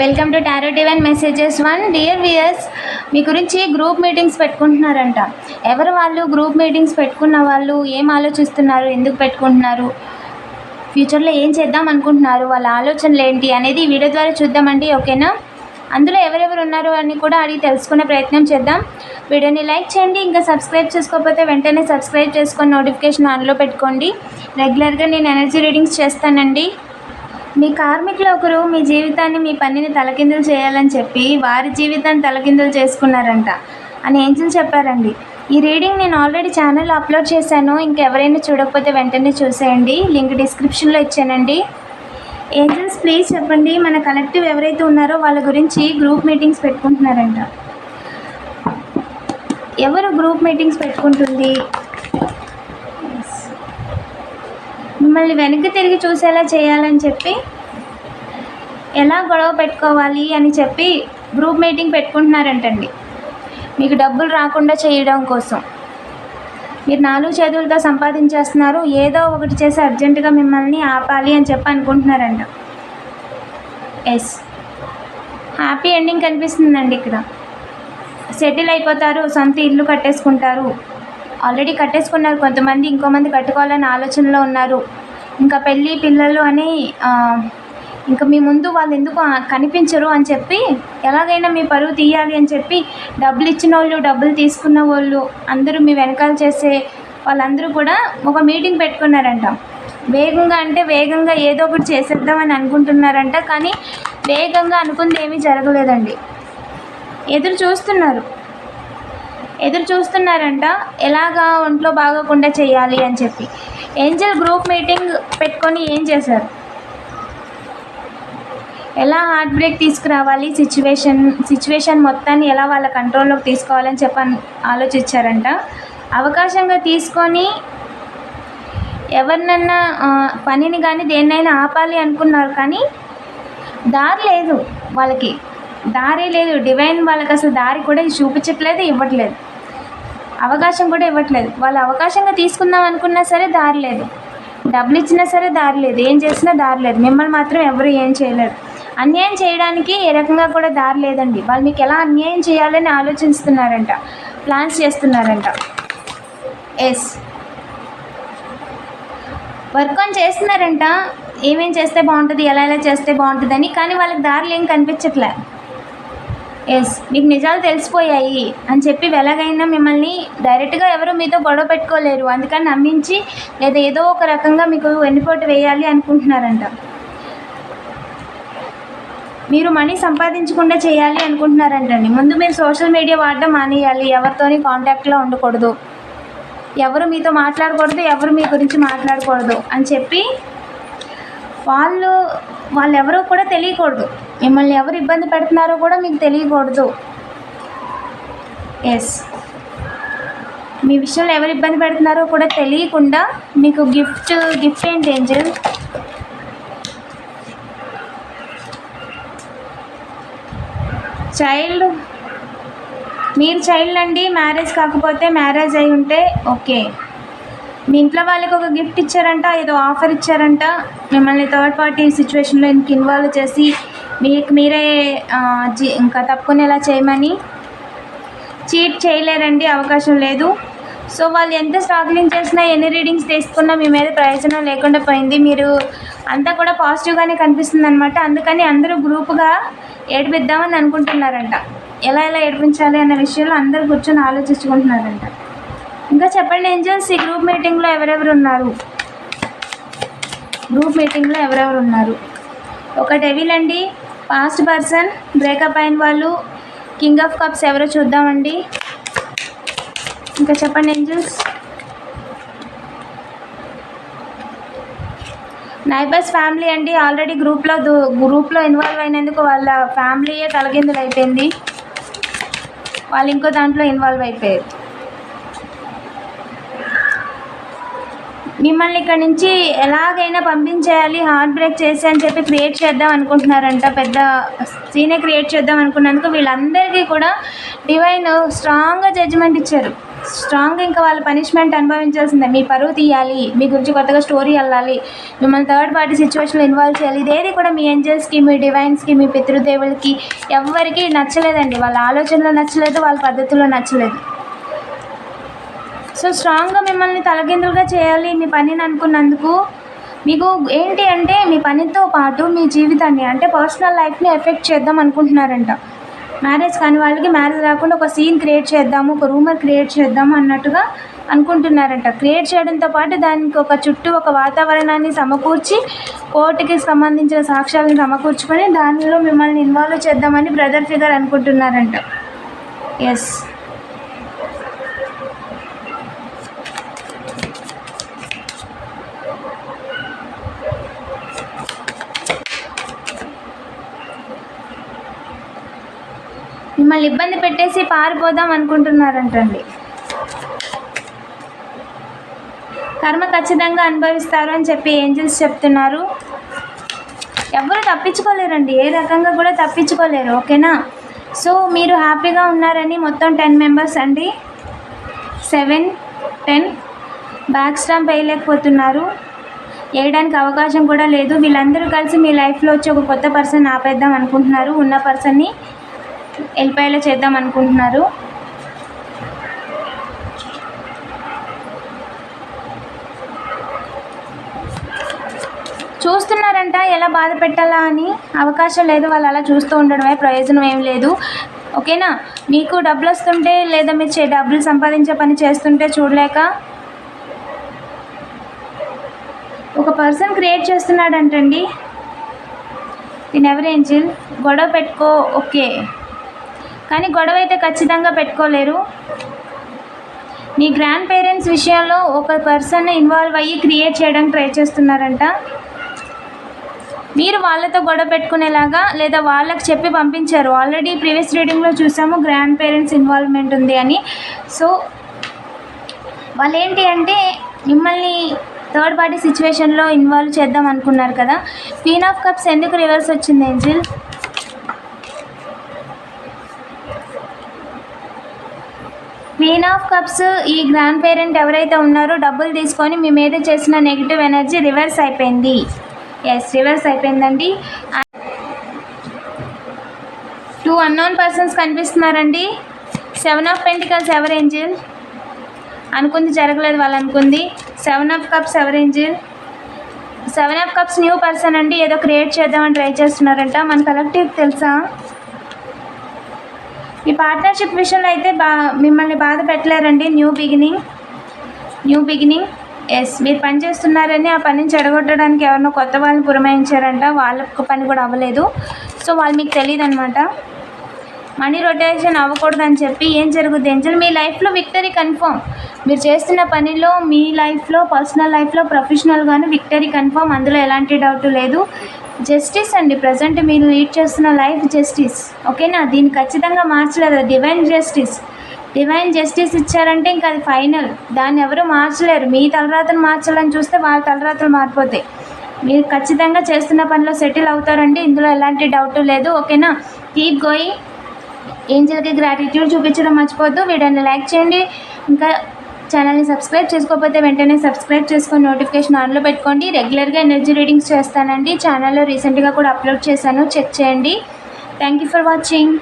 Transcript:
Welcome to tarot divine messages one dear viewers మీ గురించి group meetings పెట్టుకుంటున్నారంట. ఎవరు వాళ్ళు group meetings పెట్టుకున్న వాళ్ళు ఏం ఆలోచిస్తున్నారు ఎందుకు పెట్టుకుంటున్నారు ఫ్యూచర్లో ఏం చేద్దాం అనుకుంటున్నారు వాళ్ళ ఆలోచనలు ఏంటి అనేది ఈ వీడియో ద్వారా చూద్దామండి ఓకేనా అందులో ఎవరెవరు ఉన్నారు అని కూడా అడిగి తెలుసుకునే ప్రయత్నం చేద్దాం. వీడియోని లైక్ చేయండి ఇంకా సబ్స్క్రైబ్ చేసుకోకపోతే వెంటనే సబ్స్క్రైబ్ చేసుకొని నోటిఫికేషన్ ఆన్లో పెట్టుకోండి. రెగ్యులర్గా నేను ఎనర్జీ రీడింగ్స్ చేస్తానండి. మీ కార్మికులు ఒకరు మీ జీవితాన్ని మీ పనిని తలకిందులు చేయాలని చెప్పి వారి జీవితాన్ని తలకిందులు చేసుకున్నారంట. అని ఏంజల్ చెప్పారండి. ఈ రీడింగ్ నేను ఆల్రెడీ ఛానల్లో అప్లోడ్ చేశాను. ఇంకెవరైనా చూడకపోతే వెంటనే చూసేయండి. లింక్ డిస్క్రిప్షన్లో ఇచ్చానండి. ఏంజల్స్ ప్లీజ్ చెప్పండి మన కలెక్టివ్ ఎవరైతే ఉన్నారో వాళ్ళ గురించి గ్రూప్ మీటింగ్స్ పెట్టుకుంటున్నారంట. ఎవరు గ్రూప్ మీటింగ్స్ పెట్టుకుంటుంది? మిమ్మల్ని వెనక్కి తిరిగి చూసేలా చేయాలని చెప్పి ఎలా గొడవ పెట్టుకోవాలి అని చెప్పి గ్రూప్ మీటింగ్ పెట్టుకుంటున్నారంటండి. మీకు డబ్బులు రాకుండా చేయడం కోసం. మీరు నాలుగు చేతులతో సంపాదించేస్తున్నారు ఏదో ఒకటి చేసి అర్జెంటుగా మిమ్మల్ని ఆపాలి అని చెప్పి అనుకుంటున్నారంట. ఎస్ హ్యాపీ ఎండింగ్ కనిపిస్తుందండి ఇక్కడ. సెటిల్ అయిపోతారు సొంత ఇల్లు కట్టేసుకుంటారు. ఆల్రెడీ కట్టేసుకున్నారు కొంతమంది ఇంకో మంది కట్టుకోవాలని ఆలోచనలో ఉన్నారు. ఇంకా పెళ్ళి పిల్లలు అని ఇంకా మీ ముందు వాళ్ళు ఎందుకు కనిపించరు అని చెప్పి ఎలాగైనా మీ పరువు తీయాలి అని చెప్పి డబ్బులు ఇచ్చిన వాళ్ళు డబ్బులు తీసుకున్న వాళ్ళు అందరూ మీ వెనకాల చేసే వాళ్ళందరూ కూడా ఒక మీటింగ్ పెట్టుకున్నారంట. వేగంగా అంటే వేగంగా ఏదో ఒకటి చేసేద్దామని అనుకుంటున్నారంట కానీ వేగంగా అనుకుంది ఏమీ జరగలేదండి. ఎదురు చూస్తున్నారు. ఎదురు చూస్తున్నారంట ఎలాగా ఒంట్లో బాగోకుండా చేయాలి అని చెప్పి. ఏంజల్ గ్రూప్ మీటింగ్ పెట్టుకొని ఏం చేశారు? ఎలా హార్ట్ బ్రేక్ తీసుకురావాలి? సిచ్యువేషన్ సిచ్యువేషన్ మొత్తాన్ని ఎలా వాళ్ళ కంట్రోల్లోకి తీసుకోవాలని చెప్పని ఆలోచించారంట. అవకాశంగా తీసుకొని ఎవరినన్నా పనిని కానీ దేన్నైనా ఆపాలి అనుకున్నారు కానీ దారి లేదు వాళ్ళకి. దారి లేదు. డివైన్ వాళ్ళకి అసలు దారి కూడా చూపించట్లేదు ఇవ్వట్లేదు. అవకాశం కూడా ఇవ్వట్లేదు. వాళ్ళు అవకాశంగా తీసుకుందాం అనుకున్నా సరే దారి లేదు. డబ్బులు ఇచ్చినా సరే దారి లేదు. ఏం చేసినా దారి లేదు. మిమ్మల్ని మాత్రం ఎవరు ఏం చేయలేరు. అన్యాయం చేయడానికి ఏ రకంగా కూడా దారి లేదండి. వాళ్ళు మీకు ఎలా అన్యాయం చేయాలని ఆలోచిస్తున్నారంట. ప్లాన్స్ చేస్తున్నారంట. ఎస్ వర్క్ ఆన్ చేస్తున్నారంట. ఏమేం చేస్తే బాగుంటుంది? ఎలా ఎలా చేస్తే బాగుంటుందని. కానీ వాళ్ళకి దారులు ఏం కనిపించట్లే. ఎస్ మీకు నిజాలు తెలిసిపోయాయి అని చెప్పి ఎలాగైనా మిమ్మల్ని డైరెక్ట్గా ఎవరు మీతో గొడవ పెట్టుకోలేరు. అందుకని నమ్మించి లేదా ఏదో ఒక రకంగా మీకు వెన్నుపోటు వేయాలి అనుకుంటున్నారంట. మీరు మనీ సంపాదించకుండా చేయాలి అనుకుంటున్నారంటండి. ముందు మీరు సోషల్ మీడియా వాడడం మానేయాలి. ఎవరితోని కాంటాక్ట్లో ఉండకూడదు. ఎవరు మీతో మాట్లాడకూడదు ఎవరు మీ గురించి మాట్లాడకూడదు అని చెప్పి వాళ్ళు వాళ్ళు ఎవరో కూడా తెలియకూడదు. మిమ్మల్ని ఎవరు ఇబ్బంది పెడుతున్నారో కూడా మీకు తెలియకూడదు. ఎస్ మీ విషయంలో ఎవరు ఇబ్బంది పెడుతున్నారో కూడా తెలియకుండా మీకు గిఫ్ట్ గిఫ్ట్ ఏంటి ఏంజల్? చైల్డ్ మీరు చైల్డ్ అండి మ్యారేజ్ కాకపోతే మ్యారేజ్ అయి ఉంటే ఓకే మీ ఇంట్లో వాళ్ళకి ఒక గిఫ్ట్ ఇచ్చారంట ఏదో ఆఫర్ ఇచ్చారంట. మిమ్మల్ని థర్డ్ పార్టీ సిచ్యువేషన్లో ఇంక ఇన్వాల్వ్ చేసి మీకు మీరే ఇంకా జీ- ఇంకా తప్పుకునేలా చేయమని చీట్ చేయలేరండి అవకాశం లేదు. సో వాళ్ళు ఎంత స్ట్రాగ్లింగ్ చేసినా ఎన్ని రీడింగ్స్ తీసుకున్నా మీ మీద ప్రయోజనం లేకుండా పోయింది. మీరు అంతా కూడా పాజిటివ్గానే కనిపిస్తుంది అనమాట అందుకని అందరూ గ్రూప్గా ఏడిపిద్దామని అనుకుంటున్నారంట. ఎలా ఎలా ఏడిపించాలి అన్న విషయంలో అందరూ కూర్చొని ఆలోచించుకుంటున్నారంట. ఇంకా చెప్పండి ఏంజల్స్ ఈ గ్రూప్ మీటింగ్లో ఎవరెవరు ఉన్నారు? గ్రూప్ మీటింగ్లో ఎవరెవరు ఉన్నారు? ఒక డెవిల్ అండి పాస్ట్ పర్సన్ బ్రేకప్ అయిన వాళ్ళు కింగ్ ఆఫ్ కప్స్ ఎవరో చూద్దామండి. ఇంకా చెప్పండి ఏంజల్స్. నైబర్స్ ఫ్యామిలీ అండి ఆల్రెడీ గ్రూప్లో దూ గ్రూప్లో ఇన్వాల్వ్ అయినందుకు వాళ్ళ ఫ్యామిలీయే తలకిందులు అయిపోయింది. వాళ్ళు ఇంకో దాంట్లో ఇన్వాల్వ్ అయిపోయారు. మిమ్మల్ని ఇక్కడ నుంచి ఎలాగైనా పంపించేయాలి హార్ట్ బ్రేక్ చేసి అని చెప్పి క్రియేట్ చేద్దాం అనుకుంటున్నారంట. పెద్ద సీనే క్రియేట్ చేద్దాం అనుకున్నందుకు వీళ్ళందరికీ కూడా డివైన్ స్ట్రాంగ్గా జడ్జిమెంట్ ఇచ్చారు. స్ట్రాంగ్ ఇంకా వాళ్ళు పనిష్మెంట్ అనుభవించాల్సిందే. మీ పరువు తీయాలి మీ గురించి కొత్తగా స్టోరీ వెళ్ళాలి మిమ్మల్ని థర్డ్ పార్టీ సిచ్యువేషన్లో ఇన్వాల్వ్ చేయాలి. ఇదేది కూడా మీ ఏంజల్స్కి మీ డివైన్స్కి మీ పితృదేవులకి ఎవరికి నచ్చలేదండి. వాళ్ళ ఆలోచనలో నచ్చలేదు వాళ్ళ పద్ధతిలో నచ్చలేదు. సో స్ట్రాంగ్గా మిమ్మల్ని తలకిందులుగా చేయాలి మీ పనిని అనుకున్నందుకు. మీకు ఏంటి అంటే మీ పనితో పాటు మీ జీవితాన్ని అంటే పర్సనల్ లైఫ్ని ఎఫెక్ట్ చేద్దాం అనుకుంటున్నారంట. మ్యారేజ్ కాని వాళ్ళకి మ్యారేజ్ రాకుండా ఒక సీన్ క్రియేట్ చేద్దాము ఒక రూమర్ క్రియేట్ చేద్దాము అన్నట్టుగా అనుకుంటున్నారంట. క్రియేట్ చేయడంతో పాటు దానికి ఒక చుట్టూ ఒక వాతావరణాన్ని సమకూర్చి కోర్టుకి సంబంధించిన సాక్ష్యాలను సమకూర్చుకొని దానిలో మిమ్మల్ని ఇన్వాల్వ్ చేద్దామని బ్రదర్ ఫిగర్ అనుకుంటున్నారంట. ఎస్ మిమ్మల్ని ఇబ్బంది పెట్టేసి పారిపోదాం అనుకుంటున్నారంటండి. కర్మ ఖచ్చితంగా అనుభవిస్తారు అని చెప్పి ఏంజల్స్ చెప్తున్నారు. ఎవరు తప్పించుకోలేరండి. ఏ రకంగా కూడా తప్పించుకోలేరు. ఓకేనా? సో మీరు హ్యాపీగా ఉన్నారని మొత్తం టెన్ మెంబర్స్ అండి. సెవెన్ టెన్ బ్యాక్ స్టాంప్ వేయలేకపోతున్నారు. వేయడానికి అవకాశం కూడా లేదు. వీళ్ళందరూ కలిసి మీ లైఫ్లో వచ్చి ఒక కొత్త పర్సన్ ఆపేద్దాం అనుకుంటున్నారు. ఉన్న పర్సన్ని వెళ్ళిపోయేలా చేద్దాం అనుకుంటున్నారు. చూస్తున్నారంట ఎలా బాధ పెట్టాలా అని. అవకాశం లేదు వాళ్ళు అలా చూస్తూ ఉండడమే ప్రయోజనం ఏం లేదు. ఓకేనా? మీకు డబ్బులు వస్తుంటే లేదా మీరు డబ్బులు సంపాదించే పని చేస్తుంటే చూడలేక ఒక పర్సన్ క్రియేట్ చేస్తున్నాడంటండి. ఇన్ ఎవరు గొడవ పెట్టుకో ఓకే. కానీ గొడవ అయితే ఖచ్చితంగా పెట్టుకోలేరు. మీ గ్రాండ్ పేరెంట్స్ విషయంలో ఒక పర్సన్ ఇన్వాల్వ్ అయ్యి క్రియేట్ చేయడానికి ట్రై చేస్తున్నారంట. మీరు వాళ్ళతో గొడవ పెట్టుకునేలాగా లేదా వాళ్ళకి చెప్పి పంపించారు. ఆల్రెడీ ప్రీవియస్ రీడింగ్లో చూసాము గ్రాండ్ పేరెంట్స్ ఇన్వాల్వ్మెంట్ ఉంది అని. సో వాళ్ళు ఏంటి అంటే మిమ్మల్ని థర్డ్ పార్టీ సిచ్యువేషన్లో ఇన్వాల్వ్ చేద్దాం అనుకున్నారు కదా. క్వీన్ ఆఫ్ కప్స్ ఎందుకు రివర్స్ వచ్చింది ఏంజిల్ నైన్ ఆఫ్ కప్స్ ఈ గ్రాండ్ పేరెంట్ ఎవరైతే ఉన్నారో డబ్బులు తీసుకొని మీ మీద చేసిన నెగిటివ్ ఎనర్జీ రివర్స్ అయిపోయింది. ఎస్ రివర్స్ అయిపోయిందండి. టూ అన్నోన్ పర్సన్స్ కనిపిస్తున్నారండి. సెవెన్ ఆఫ్ పెంటికల్స్ ఎవరు ఏంజిల్ అనుకుంది జరగలేదు వాళ్ళు అనుకుంది. సెవెన్ ఆఫ్ కప్స్ ఎవరు angel seven of cups new person అండి. ఏదో క్రియేట్ చేద్దామని ట్రై చేస్తున్నారంట. మన కలెక్టివ్ తెలుసా? ఈ పార్ట్నర్షిప్ విషయంలో అయితే బా మిమ్మల్ని బాధ పెట్టలేరండి. New beginning new beginning yes మీరు పని చేస్తున్నారని ఆ పనిని చెడగొట్టడానికి ఎవరినో కొత్త వాళ్ళని పురమాయించారంట. వాళ్ళకు పని కూడా అవ్వలేదు. సో వాళ్ళు మీకు తెలియదు అనమాట మనీ రొటేషన్ అవ్వకూడదని చెప్పి ఏం జరుగుద్ది ఏంజల్ మీ లైఫ్లో విక్టరీ కన్ఫర్మ్ మీరు చేస్తున్న పనిలో మీ లైఫ్లో పర్సనల్ లైఫ్లో ప్రొఫెషనల్గాను విక్టరీ కన్ఫర్మ్ అందులో ఎలాంటి డౌట్ లేదు. జస్టిస్ అండి ప్రజెంట్ మీరు లీడ్ చేస్తున్న లైఫ్ జస్టిస్. ఓకేనా? దీన్ని ఖచ్చితంగా మార్చలేదు. Divine justice. డివైన్ జస్టిస్ ఇచ్చారంటే ఇంకా అది ఫైనల్. దాన్ని ఎవరు మార్చలేరు. మీ తలరాతను మార్చాలని చూస్తే వాళ్ళ తలరాతలు మారిపోతాయి. మీరు ఖచ్చితంగా చేస్తున్న పనిలో సెటిల్ అవుతారండి. ఇందులో ఎలాంటి డౌట్ లేదు. ఓకేనా? Keep going. ఏంజల్కి గ్రాటిట్యూడ్ చూపించడం మర్చిపోద్దు వీడియోని లైక్ చేయండి. ఇంకా ఛానల్ని సబ్స్క్రైబ్ చేసుకోకపోతే వెంటనే సబ్స్క్రైబ్ చేసుకొని నోటిఫికేషన్ ఆన్లో పెట్టుకోండి. రెగ్యులర్గా ఎనర్జీ రీడింగ్స్ చేస్తానండి. ఛానల్లో రీసెంట్గా కూడా అప్లోడ్ చేశాను. చెక్ చేయండి. Thank you for watching